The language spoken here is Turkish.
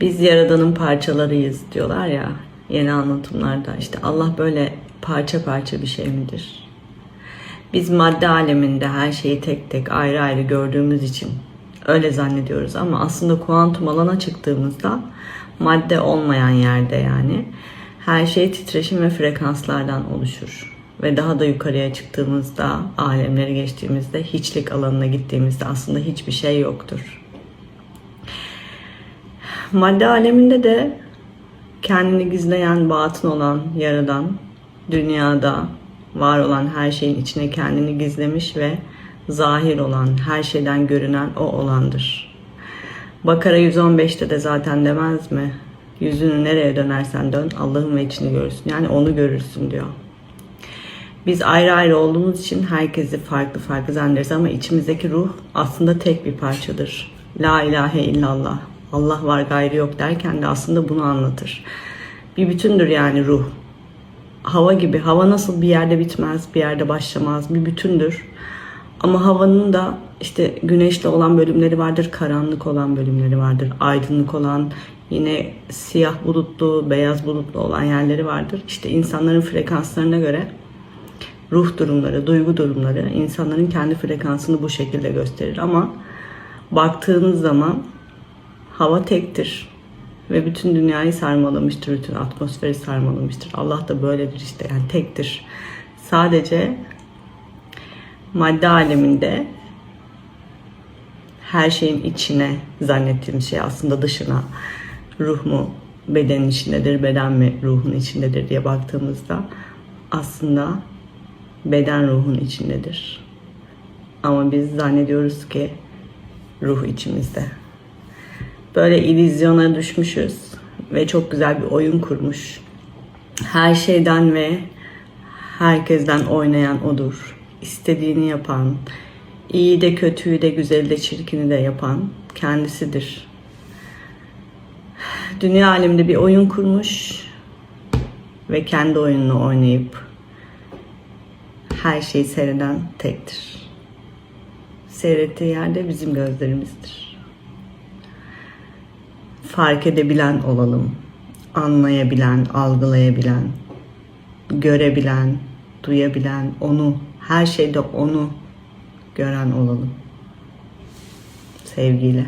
Biz Yaradan'ın parçalarıyız diyorlar ya yeni anlatımlarda. İşte Allah böyle parça parça bir şey midir? Biz madde aleminde her şeyi tek tek ayrı ayrı gördüğümüz için öyle zannediyoruz ama aslında kuantum alana çıktığımızda madde olmayan yerde yani her şey titreşim ve frekanslardan oluşur. Ve daha da yukarıya çıktığımızda, alemleri geçtiğimizde, hiçlik alanına gittiğimizde aslında hiçbir şey yoktur. Madde aleminde de kendini gizleyen, batın olan, yaradan, dünyada var olan her şeyin içine kendini gizlemiş ve zahir olan, her şeyden görünen o olandır. Bakara 115'te de zaten demez mi? Yüzünü nereye dönersen dön Allah'ın ve içini görürsün. Yani onu görürsün diyor. Biz ayrı ayrı olduğumuz için herkesi farklı farklı zannederiz ama içimizdeki ruh aslında tek bir parçadır. La ilahe illallah. Allah var gayrı yok derken de aslında bunu anlatır. Bir bütündür yani ruh. Hava gibi. Hava nasıl bir yerde bitmez, bir yerde başlamaz. Bir bütündür. Ama havanın da işte güneşli olan bölümleri vardır, karanlık olan bölümleri vardır, aydınlık olan, yine siyah bulutlu, beyaz bulutlu olan yerleri vardır. İşte insanların frekanslarına göre ruh durumları, duygu durumları insanların kendi frekansını bu şekilde gösterir. Ama baktığınız zaman hava tektir ve bütün dünyayı sarmalamıştır, bütün atmosferi sarmalamıştır. Allah da böyledir işte yani tektir. Sadece madde aleminde her şeyin içine zannettiğimiz şey aslında dışına ruh mu bedenin içindedir, beden mi ruhun içindedir diye baktığımızda aslında beden ruhun içindedir. Ama biz zannediyoruz ki ruh içimizde. Böyle illüzyona düşmüşüz ve çok güzel bir oyun kurmuş. Her şeyden ve herkesten oynayan odur. İstediğini yapan, iyi de kötüyü de güzeli de çirkini de yapan kendisidir. Dünya aleminde bir oyun kurmuş ve kendi oyununu oynayıp her şeyi seyreden tektir. Seyrettiği yerde bizim gözlerimizdir. Fark edebilen olalım. Anlayabilen, algılayabilen, görebilen, duyabilen, onu, her şeyde onu gören olalım. Sevgiyle.